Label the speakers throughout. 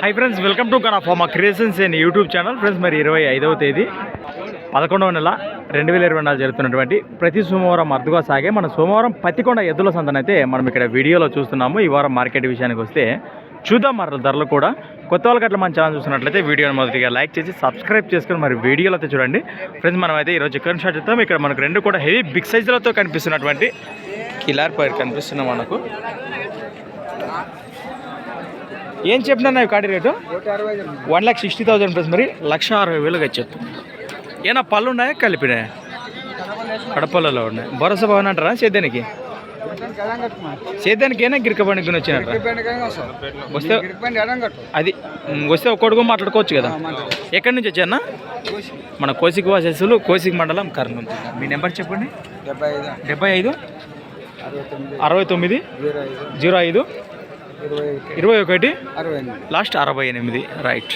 Speaker 1: Hi friends welcome to Kana pharma creations and YouTube channel friends మరి ఇరవై ఐదవ తేదీ పదకొండవ నెల రెండు వేల ఇరవై నాలుగు జరుగుతున్నటువంటి ప్రతి సోమవారం అరుదుగా సాగే మన సోమవారం పత్తికొండ ఎద్దుల సంతనైతే మనం ఇక్కడ వీడియోలో చూస్తున్నాము. ఈ వారం మార్కెట్ విషయానికి వస్తే చూద్దాం మరి ధరలు కూడా. కొత్త వాళ్ళకి మన ఛానల్ చూస్తున్నట్లయితే వీడియోని మొదటిగా లైక్ చేసి సబ్స్క్రైబ్ చేసుకొని మరి వీడియోలో అయితే చూడండి. ఫ్రెండ్స్ మనం అయితే ఈరోజు చికెన్ షాట్ చూద్దాం. ఇక్కడ మనకు రెండు కూడా హెవీ బిగ్ సైజులతో కనిపిస్తున్నటువంటి కిలార్ పైర్ కనిపిస్తున్నాం మనకు. ఏం చెప్పినా కాడి rate? One lakh sixty thousand plus మరి లక్ష అరవై వేలుగా చెప్పు. ఏనా పళ్ళు ఉన్నాయా కలిపినాయా? కడపల్లలో ఉన్నాయి. భరోసా భవన్ అంటారా సేద్యానికి? సేద్యానికి ఏనా గిరిక పండుగ వచ్చినట్రా వస్తే అది వస్తే ఒక్కడుగు మాట్లాడుకోవచ్చు కదా. ఎక్కడి నుంచి వచ్చానా మన కోసిక వాసెస్సులు కోసిక మండలం కర్నూలు. మీ నెంబర్ చెప్పండి.
Speaker 2: డెబ్బై ఐదు.
Speaker 1: డెబ్బై ఐదు.
Speaker 2: అరవై తొమ్మిది.
Speaker 1: అరవై తొమ్మిది
Speaker 2: జీరో ఐదు
Speaker 1: జీరో ఐదు.
Speaker 2: ఇరవై ఒకటి?
Speaker 1: ఇరవై ఒకటి
Speaker 2: అరవై ఎనిమిది.
Speaker 1: లాస్ట్ అరవై ఎనిమిది రైట్.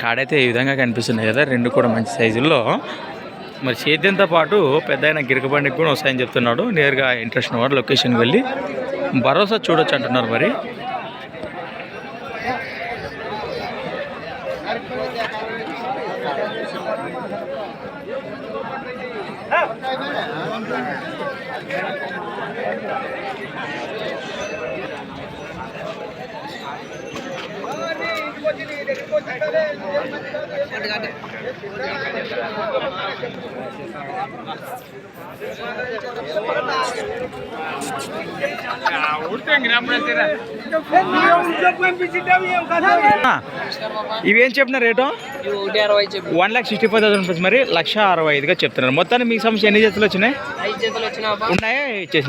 Speaker 1: కాడైతే ఈ విధంగా కనిపిస్తున్నాయి కదా రెండు కూడా మంచి సైజుల్లో. మరి సేద్యంతో పాటు పెద్ద అయిన గిరికబండికి కూడా వస్తాయని చెప్తున్నాడు. నేరుగా ఇంట్రెస్ట్ ఉన్నవారు లొకేషన్కి వెళ్ళి భరోసా చూడొచ్చు అంటున్నారు మరి. ఇవేం చెప్పిన rate? One lakh sixty five thousand rupees. మరి లక్ష అరవై ఐదుగా చెప్తున్నారు. మొత్తానికి మీ సమస్య ఎన్ని జతలు వచ్చినాయి?
Speaker 2: చేతులు వచ్చినా
Speaker 1: ఉన్నాయా
Speaker 2: ఇంకా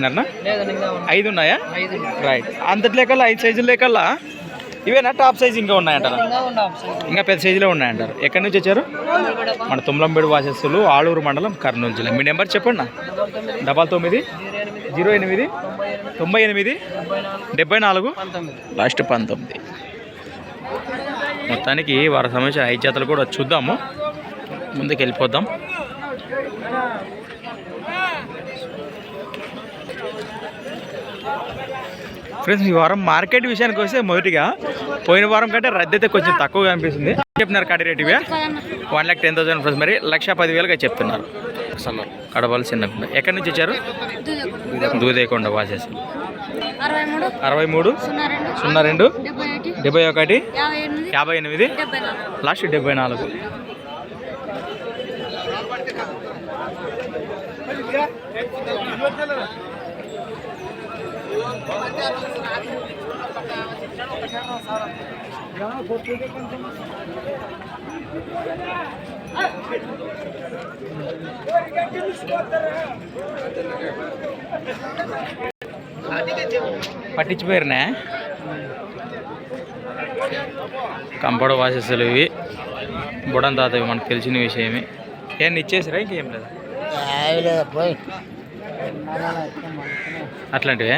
Speaker 1: ఐదు ఉన్నాయా? రైట్ అంతటి లేకల్లా ఐదు సైజులు లేకల్లా ఇవేనా? టాప్ సైజ్ ఇంకా ఉన్నాయంటారా?
Speaker 2: ఇంకా
Speaker 1: పెద్ద సైజులో ఉన్నాయంటారు. ఎక్కడి నుంచి వచ్చారు? మన తుమ్లంబేడు వాసస్సులు ఆలూరు మండలం కర్నూలు జిల్లా. మీ నెంబర్ చెప్పండి డబల్ తొమ్మిది జీరో ఎనిమిది తొంభై ఎనిమిది డెబ్బై నాలుగు. లాస్ట్ పంతొమ్మిది. మొత్తానికి వారి సంబంధించిన ఐదు జాతలు కూడా చూద్దాము. ముందుకు వెళ్ళిపోదాం ఫ్రెండ్స్ ఈ వారం మార్కెట్ విషయానికి వస్తే మొదటిగా పోయిన వారం కంటే రద్దీ అయితే కొంచెం తక్కువగా అనిపిస్తుంది. చెప్పినారు కడి రేట్ ఇవే. One lakh ten thousand friends మరి లక్ష పదివేలుగా చెప్తున్నారు. కడపలు చిన్న ఎక్కడి నుంచి వచ్చారు? దూదేకొండ. వాసేసి.
Speaker 3: అరవై మూడు. సున్నా రెండు. డెబ్బై ఒకటి. యాభై ఎనిమిది.
Speaker 1: లాస్ట్ డెబ్బై నాలుగు. పట్టించిపోయారునే? కంపడ వాసస్సులు ఇవి. బుడం తాతవి మనకు తెలిసిన విషయమే. ఏం ఇచ్చేసిరా ఇంకేం లేదా? అట్లాంటివే?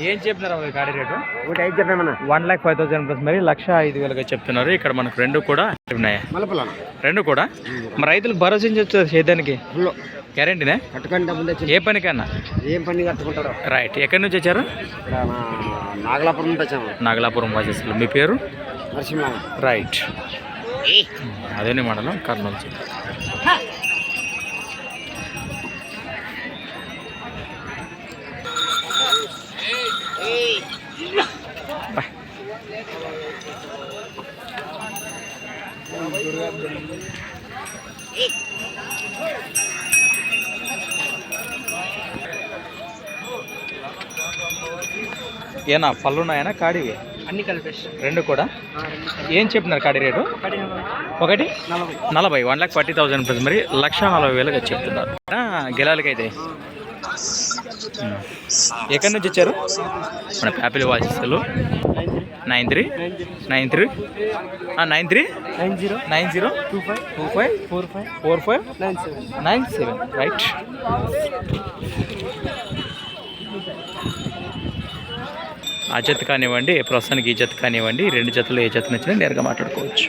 Speaker 1: ఏం చెప్తున్నారు అవి గాడి రేటు?
Speaker 2: ఒకటి ఐదు చెప్పేమన్నా
Speaker 1: one lakh five thousand plus మరి లక్ష ఐదు వేలుగా చెప్తున్నారు. ఇక్కడ మనకు రెండు కూడా ఉన్నాయా. రెండు కూడా? మరి రైతులకు భరోసా చెప్తారు సేద్యానికి
Speaker 2: ఫుల్.
Speaker 1: గ్యారంటీనే. ఏ పనికన్నా?
Speaker 2: ఏం పని కట్టుకుంటాడు
Speaker 1: రైట్. ఎక్కడి నుంచి వచ్చారు?
Speaker 2: నాగలాపురం నుంచి వచ్చాము.
Speaker 1: నాగలాపురం వాసస్సులు మీ పేరు? రైట్. అదేనే మండలం కర్నూలు ఏనా పళ్ళు ఉన్నాయనా కాడివి?
Speaker 2: అన్ని కలిపేసి
Speaker 1: రెండు కూడా? ఏం చెప్పినారు కాడి రేటు? ఒకటి?
Speaker 2: నలభై.
Speaker 1: One lakh forty thousand rupees మరి లక్ష నలభై వేలుగా చెప్తున్నారు. ఆ, గెలాలకైతే. ఉమ్. ఎక్కడి నుంచి వచ్చారు? మన Pyapili వాసిస్తులు nine three nine three nine three
Speaker 2: nine zero
Speaker 1: nine zero
Speaker 2: two five
Speaker 1: two five
Speaker 2: four five
Speaker 1: four five
Speaker 2: nine seven
Speaker 1: nine seven right. ఆ జత కానివ్వండి ప్రస్తుతానికి ఈ జత కానివ్వండి రెండు జతలు ఏ జత నచ్చినా నేరుగా మాట్లాడుకోవచ్చు.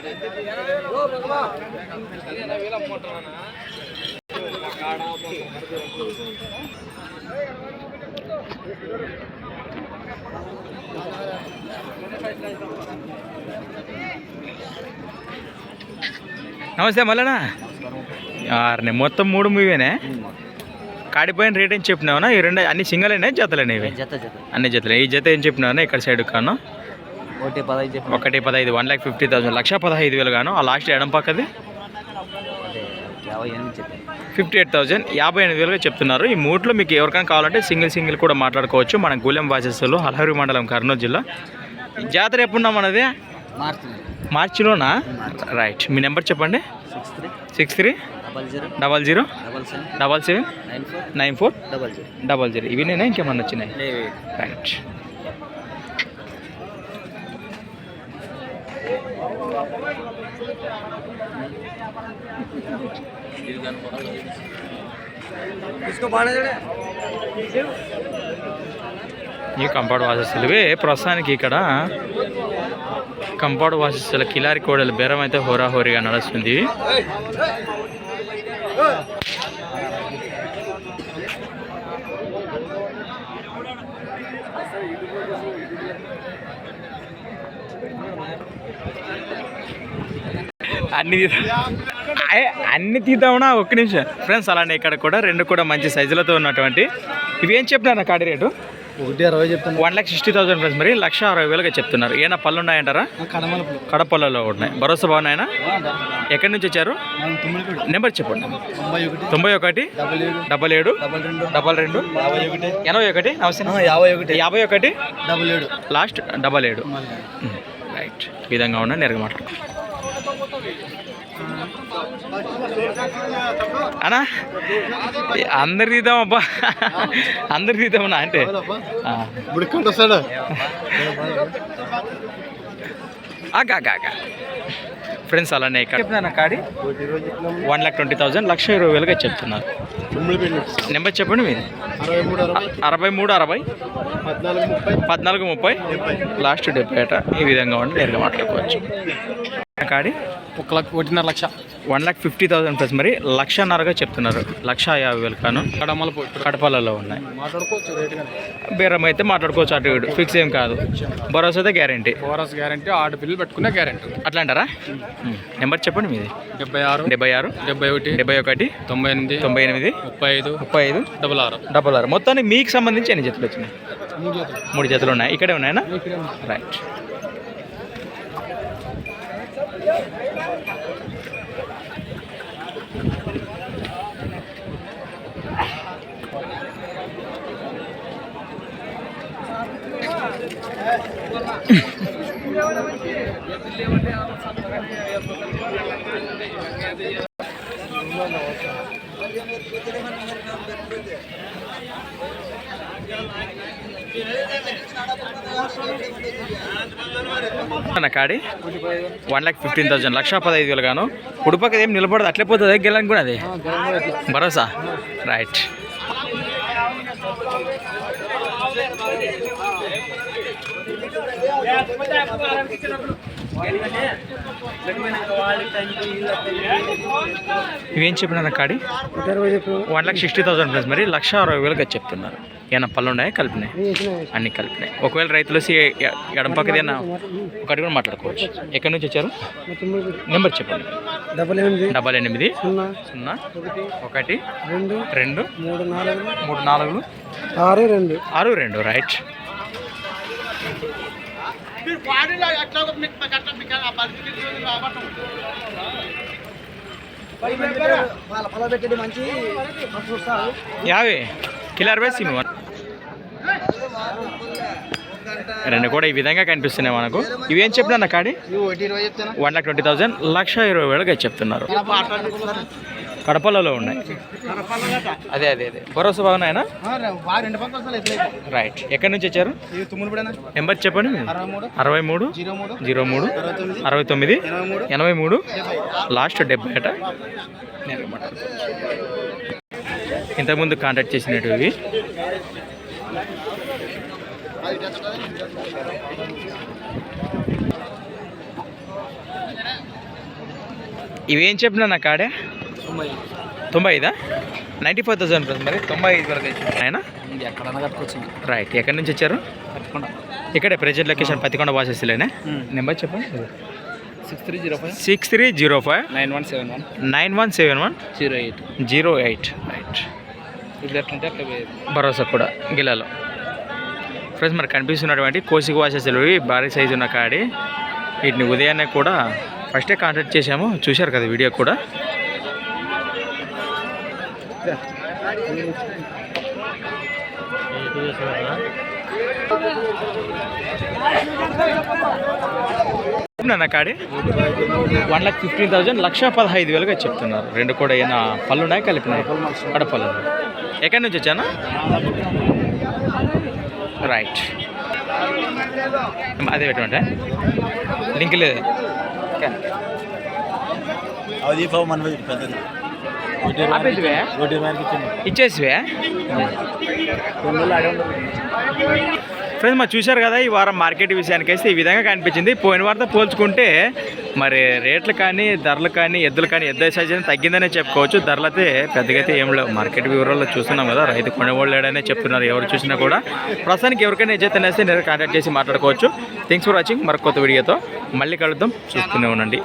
Speaker 1: నమస్తే మళ్ళనా ఆరునే మొత్తం మూడు మూవీనే? కాడిపోయిన రేట్ ఏం చెప్పినావునా? ఈ రెండు అన్ని సింగలేనే జతలేనే ఇవి అన్ని జతలే. ఈ జత ఏం చెప్పినావునా ఇక్కడ సైడ్ కాను?
Speaker 2: ఒకటి పదహైదు చెప్పి
Speaker 1: ఒకటి పదహైదు వన్ ల్యాక్ ఫిఫ్టీ థౌసండ్. లక్ష పదహైదు వేలు గాను. ఆ లాస్ట్ ఎడం పక్కది? Fifty eight thousand. యాభై ఎనిమిది వేలుగా చెప్తున్నారు. ఈ మూట్లో మీకు ఎవరికైనా కావాలంటే సింగిల్ సింగిల్ కూడా మాట్లాడుకోవచ్చు. మన గూలెం వాసస్సులు హలహరి మండలం కర్నూలు జిల్లా. జాతర ఎప్పుడున్నా మనది?
Speaker 2: మారుతుంది
Speaker 1: మార్చిలోనా? రైట్. మీ నెంబర్ చెప్పండి.
Speaker 2: Six three double zero
Speaker 1: double
Speaker 2: seven nine four double zero.
Speaker 1: ఇవి నేనే ఇంకేమన్నా వచ్చినాయి? రైట్. ఈ కంపౌండ్ వాసెస్లు ప్రస్తుతానికి ఇక్కడ. కంపౌండ్ వాసిస్తుల కిలారి కోడల బేరం అయితే హోరాహోరీగా నడుస్తుంది. అన్ని అన్ని తీద్దామన్నా ఒక్క నిమిషం. ఫ్రెండ్స్ అలానే ఇక్కడ కూడా రెండు కూడా మంచి సైజులతో ఉన్నటువంటి ఇవి ఏం చెప్తున్నారు కాడి రేటు?
Speaker 2: ఒకటి అరవై చెప్తాను
Speaker 1: one lakh sixty thousand friends మరి లక్ష అరవై వేలుగా చెప్తున్నారు. ఏమైనా పళ్ళు. ఉన్నాయంటారా కడపల్లలో ఉన్నాయి. భరోసా బాగున్నాయనా? ఎక్కడి నుంచి వచ్చారు? నెంబర్ చెప్పండి.
Speaker 2: తొంభై ఒకటి. డబల్ ఏడు.
Speaker 1: డబల్
Speaker 2: రెండు.
Speaker 1: ఎనభై ఒకటి
Speaker 2: యాభై ఒకటి.
Speaker 1: యాభై ఒకటి
Speaker 2: డబల్ ఏడు.
Speaker 1: లాస్ట్ డబల్ ఏడు. రైట్. ఈ విధంగా ఉన్నా నేరుగా మాట్లాడు అన్నా? అందరు తీద్దాం అబ్బా. అందరు తీద్దామన్నా అంటే.
Speaker 2: వస్తాడు
Speaker 1: ఆగా ఆగా ఫ్రెండ్స్ అలానే ఇక్కడ చెప్తున్నా కాడి? వన్ లాక్ ట్వంటీ థౌసండ్ లక్ష ఇరవై వేలుగా చెప్తున్నారు. నెంబర్ చెప్పండి మీది
Speaker 2: అరవై మూడు అరవై. పద్నాలుగు ముప్పై.
Speaker 1: పద్నాలుగు ముప్పై.
Speaker 2: డెబ్బై.
Speaker 1: లాస్ట్ డెబ్బై అట. ఈ విధంగా ఉండి నేరుగా మాట్లాడుకోవచ్చు. కాడి?
Speaker 2: ఒక లక్ష ఒకటిన్నర లక్ష.
Speaker 1: One lakh fifty thousand plus మరి లక్షన్నరగా చెప్తున్నారు. లక్ష యాభై వేలు కాను.
Speaker 2: కడమలపు
Speaker 1: కడపలలో ఉన్నాయి.
Speaker 2: మాట్లాడుకోవచ్చు రేట్ కానీ.
Speaker 1: బేరం అయితే మాట్లాడుకోవచ్చు అటు ఇటు. ఫిక్స్ ఏం కాదు. భరోసా అయితే గ్యారంటీ.
Speaker 2: బోనస్ గ్యారంటీ ఆరు బిల్లు పెట్టుకునే గ్యారంటీ.
Speaker 1: అట్లా అంటారా నెంబర్ చెప్పండి మీది.
Speaker 2: డెబ్బై ఆరు
Speaker 1: డెబ్బై ఆరు
Speaker 2: డెబ్బై ఒకటి
Speaker 1: డెబ్బై ఒకటి
Speaker 2: తొంభై ఎనిమిది
Speaker 1: తొంభై ఎనిమిది
Speaker 2: ముప్పై ఐదు
Speaker 1: ముప్పై ఐదు
Speaker 2: డబల్ ఆరు.
Speaker 1: డబల్ ఆరు. మొత్తానికి మీకు సంబంధించి ఎన్ని జతలు వచ్చినాయి?
Speaker 2: మూడు జతలు.
Speaker 1: ఉన్నాయి. ఇక్కడే
Speaker 2: ఉంది.
Speaker 1: రైట్. కాడి? వన్ లాక్ ఫిఫ్టీన్ థౌసండ్ లక్ష పదహైదు వేలు గాను. కుడిపక్క ఏం నిలబడదు అట్లే పోతుంది గెలని కూడా అది. భరోసా? రైట్. ఇవేం చెప్పినారు కాడి one lakh sixty thousand plus మరి లక్ష అరవై వేలుగా చెప్తున్నారు. ఏమైనా పళ్ళు ఉన్నాయా? కలిపినాయి? అన్ని కలిపినాయి. ఒకవేళ రైతులు ఎడం పక్కది ఏమన్నా ఒకటి కూడా మాట్లాడుకోవచ్చు. ఎక్కడి నుంచి వచ్చారు? నెంబర్ చెప్పండి.
Speaker 2: డబల్ ఎనిమిది
Speaker 1: డబల్ ఎనిమిది
Speaker 2: సున్నా
Speaker 1: సున్నా
Speaker 2: ఒకటి
Speaker 1: ఒకటి
Speaker 2: రెండు
Speaker 1: రెండు
Speaker 2: మూడు నాలుగు
Speaker 1: మూడు నాలుగు
Speaker 2: ఆరు రెండు.
Speaker 1: ఆరు రెండు రైట్
Speaker 2: పెట్టేది మంచి చూస్తారు.
Speaker 1: యాభై కిలో అరవై సిమ్ రెండు కూడా ఈ విధంగా కనిపిస్తున్నాయి మనకు. ఇవేం చెప్పినా కాడి?
Speaker 2: నువ్వు ఒకటి ఇరవై చెప్తాను
Speaker 1: వన్ లాక్ ట్వంటీ థౌసండ్ లక్ష ఇరవై వేలుగా చెప్తున్నారు. కడపలలో ఉన్నాయి. అదే అదే అదే. భరోసా
Speaker 2: రెండు పక్కల
Speaker 1: రైట్ ఎక్కడి నుంచి వచ్చారు? నెంబర్ చెప్పండి.
Speaker 2: అరవై మూడు జీరో మూడు అరవై తొమ్మిది ఎనభై మూడు
Speaker 1: లాస్ట్ డెబ్బై అట. ఇంతకుముందు కాంటాక్ట్ చేసినట్టు ఇవి ఇవేం చెప్పినా నా కాడే? తొంభై ఐదా? నైంటీ ఫైవ్ థౌసండ్ రూపీస్ మరి తొంభై ఐదు వరకు ఆయన? రైట్ ఎక్కడి నుంచి వచ్చారు? ఇక్కడే ప్రెజెంట్ లొకేషన్ పత్తికొండ వాసెస్లేనే నెంబర్ చెప్పండి.
Speaker 2: Six three zero five
Speaker 1: six three zero five
Speaker 2: nine one seven one
Speaker 1: nine one seven one
Speaker 2: zero eight
Speaker 1: zero eight right భరోసా కూడా గిల్లలో ఫ్రెండ్స్ మరి కనిపిస్తున్నటువంటి కోసిక వాసెస్లు భారీ సైజు ఉన్న కాడి వీటిని ఉదయాన్నే కూడా ఫస్టే కాంటాక్ట్ చేసాము చూశారు కదా వీడియో కూడా? నా కాడి? వన్ లాక్ ఫిఫ్టీన్ థౌజండ్ లక్ష పదహైదు వేలుగా చెప్తున్నారు. రెండు కూడా ఏమైనా పళ్ళు ఉన్నాయి? కలిపినాయి? కడపళ్ళు ఎక్కడి నుంచి వచ్చానా? రైట్ అదే పెట్టమంటే? లింక్ లేదు.
Speaker 4: అది పెద్దది.
Speaker 1: ఆపేసివే? ఇచ్చేసివే? ఫ్రెండ్స్ మరి చూశారు కదా ఈ వారం మార్కెట్ విషయానికి అయితే ఈ విధంగా కనిపించింది. పోయిన వారితో పోల్చుకుంటే మరి రేట్లు కానీ ధరలు కానీ ఎద్దులు కానీ ఎద్దు సైజ్ తగ్గిందనే చెప్పుకోవచ్చు. ధరలు అయితే పెద్దగా అయితే ఏం లేవు. మార్కెట్ వివరాల్లో చూస్తున్నాం కదా రైతు కొనేవాళ్ళు లేడనే చెప్తున్నారు. ఎవరు చూసినా కూడా ప్రస్తుతానికి ఎవరికైనా అనేసి నేను కాంటాక్ట్ చేసి మాట్లాడుకోవచ్చు. థ్యాంక్స్ ఫర్ వాచింగ్ మరొక కొత్త వీడియోతో మళ్ళీ కలుద్దాం. చూస్తూనే ఉండండి.